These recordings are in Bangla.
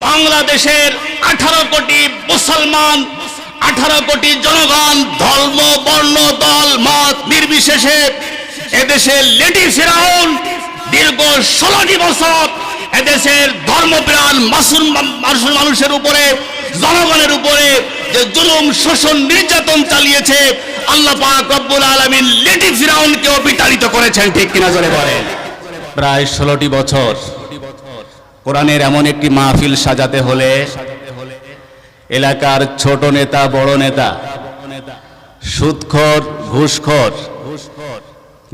বাংলাদেশের আঠারো কোটি মুসলমান, আঠারো কোটি জনগণ, ধর্ম, বর্ণ, দল, মত নির্বিশেষে এদেশের লেডি ফেরাউন দীর্ঘ ষোলোটি বছর এদেশের ধর্মপ্রাণ মাসুম মানুষের উপরে, জনগণের উপরে যে জুলুম, শোষণ, নির্যাতন চালিয়েছে, আল্লাহ পাক রব্বুল আলামিন লেডি ফিরাউনকেও বিতাড়িত করেছেন, ঠিক কিনা জোরে বলেন? প্রায় ষোলোটি বছর কোরআনের এমন একটি মাহফিল সাজাতে হলে এলাকার ছোট নেতা, বড় নেতা সুদখোর ঘুষখোর,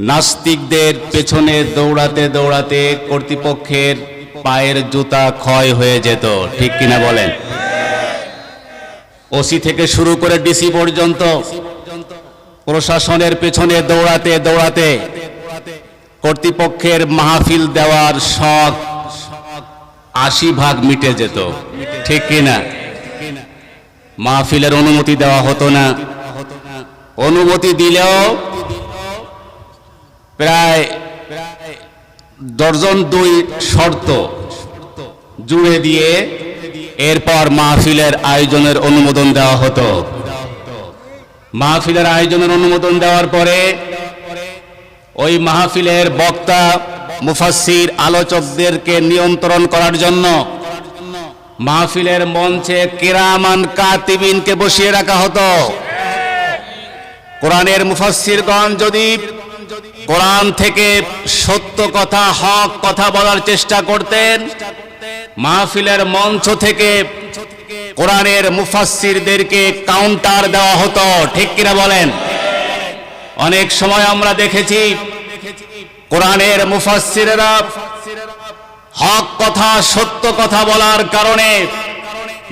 নাস্তিকদের পেছনে দৌড়াতে দৌড়াতে কর্তৃপক্ষের পায়ের জুতা ক্ষয় হয়ে যেত, ঠিক কিনা বলেন? ওসি থেকে শুরু করে ডিসি পর্যন্ত প্রশাসনের পেছনে দৌড়াতে দৌড়াতে কর্তৃপক্ষের মাহফিল দেওয়ার শখ আশি ভাগ মিটে যেত। ঠিক কিনা? মাহফিলের অনুমতি দেওয়া হতো না। অনুমতি দিলেও প্রায় দর্জন দুই শর্ত জুড়ে দিয়ে এরপর মাহফিলের আয়োজনের অনুমোদন দেওয়া হতো। মাহফিলের আয়োজনের অনুমোদন দেওয়ার পরে ওই মাহফিলের বক্তা মুফাসির আলোচকদেরকে নিয়ন্ত্রণ করার জন্য মাহফিলের মঞ্চে কিরামান কাতিবিনকে বসিয়ে রাখা হতো। কোরআনের মুফাসিরগণ যদি কোরআন থেকে সত্য কথা, হক কথা বলার চেষ্টা করতেন, মাহফিলের মঞ্চ থেকে কোরআনের মুফাসসিরদেরকে কাউন্টার দেওয়া হতো। ঠিক কিনা বলেন? অনেক সময় আমরা দেখেছি কোরআনের মুফাসসিরেরা হক কথা, সত্য কথা বলার কারণে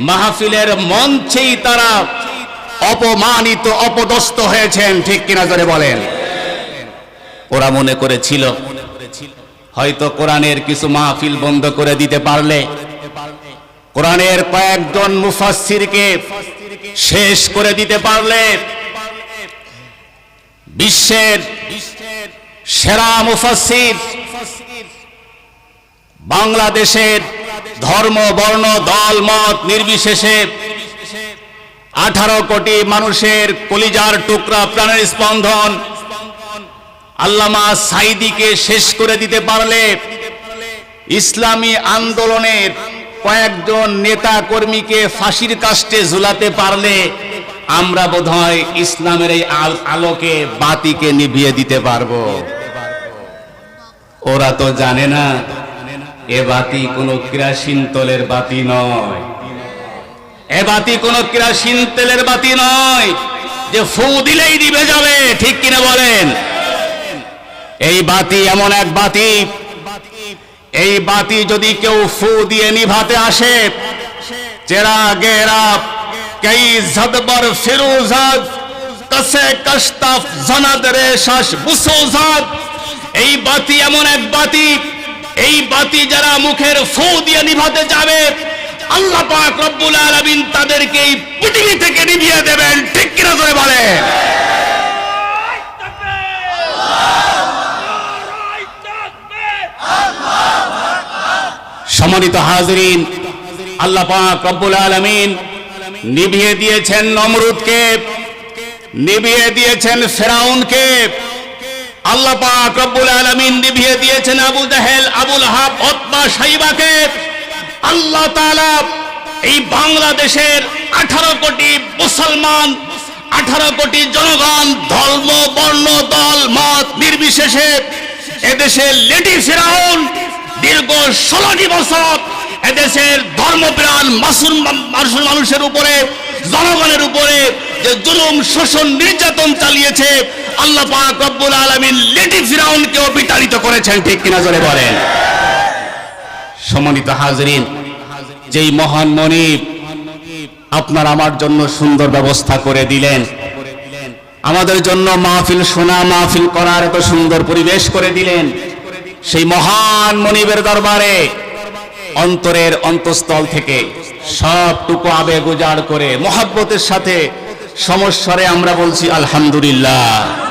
মাহফিলের মঞ্চেই তারা অপমানিত, অপদস্থ হয়েছেন। ঠিক কিনা করে বলেন। ওরা মনে করেছিল, হয়তো কোরআনের কিছু মাহফিল বন্ধ করে দিতে পারলে কোরআনের কয়েকজন মুফাসসিরকে শেষ করে দিতে পারলে বিশ্বের সেরা মুফাসসির। বাংলাদেশের ধর্ম, বর্ণ, দল, মত নির্বিশেষে আঠারো কোটি মানুষের কলিজার টুকরা প্রাণের স্পন্দন আল্লামা সাইদিকে শেষ করে দিতে পারলে ইসলামী আন্দোলনের কয়েকজন নেতা কর্মীকে ফাঁসির কাস্টে ঝুলাতে পারলে আমরা বোধহয় ইসলামের এই আল- আলোকে বাতিকে নিভিয়ে দিতে পারব। ওরা তো জানে না, এ বাতি কোনো কেরাসিন তলের বাতি নয়। এ বাতি কোনো কেরাসিন তেলের বাতি নয় যে ফু দিলেই নিভে যাবে, ঠিক কিনা বলেন? এই বাতি এমন এক বাতি, এই বাতি যদি কেউ ফু দিয়ে নিভাতে আসে, চেরা গেরা কই জদবর ফিরোজাদ কসে কশতাফ জনাদ রে শাস এই বাতি এমন এক বাতি, এই বাতি যারা মুখের ফু দিয়ে নিভাতে যাবে, আল্লাহ পাক রব্বুল আলামিন তাদেরকে এই পৃথিবী থেকে নিভিয়ে দেবেন। ঠিক কিনা করে বলে? সম্মানিত হাজরিন, আল্লাহ পাক রব্বুল আলামিন নিভিয়ে দিয়েছেন নমরুদকে, নিভিয়ে দিয়েছেন ফেরাউনকে। আল্লাহ পাক রব্বুল আলামিন নিভিয়ে দিয়েছেন আবু জাহেল, আবুল হাব ওতবা সাইবাকে। আল্লাহ তাআলা এই বাংলাদেশের আঠারো কোটি মুসলমান, আঠারো কোটি জনগণ, ধর্ম, বর্ণ, দল, মত নির্বিশেষে এদেশের লেডি ফেরাউন দীর্ঘ ষোলোটি বছর এদেশের ধর্মপ্রাণ মাসুম মানুষের উপরে, জনগণের উপরে যে জুলুম, শোষণ, নির্যাতন চালিয়েছে, আল্লাহ পাক রব্বুল আলামিন লেডি ফিরাউনকেও বিতাড়িত করেছেন, ঠিক কিনা জোরে বলেন? সম্মানিত হাজরিন, যেই মহান মনিব আপনার আমার জন্য সুন্দর ব্যবস্থা করে দিলেন, আমাদের জন্য মাহফিল শোনা মাহফিল করার এত সুন্দর পরিবেশ করে দিলেন, সেই মহান মনিবের দরবারে অন্তরের অন্তঃস্থল থেকে সবটুকু আবেগ উজাড় করে মহাব্বতের সাথে সমস্বরে আমরা বলছি আলহামদুলিল্লাহ।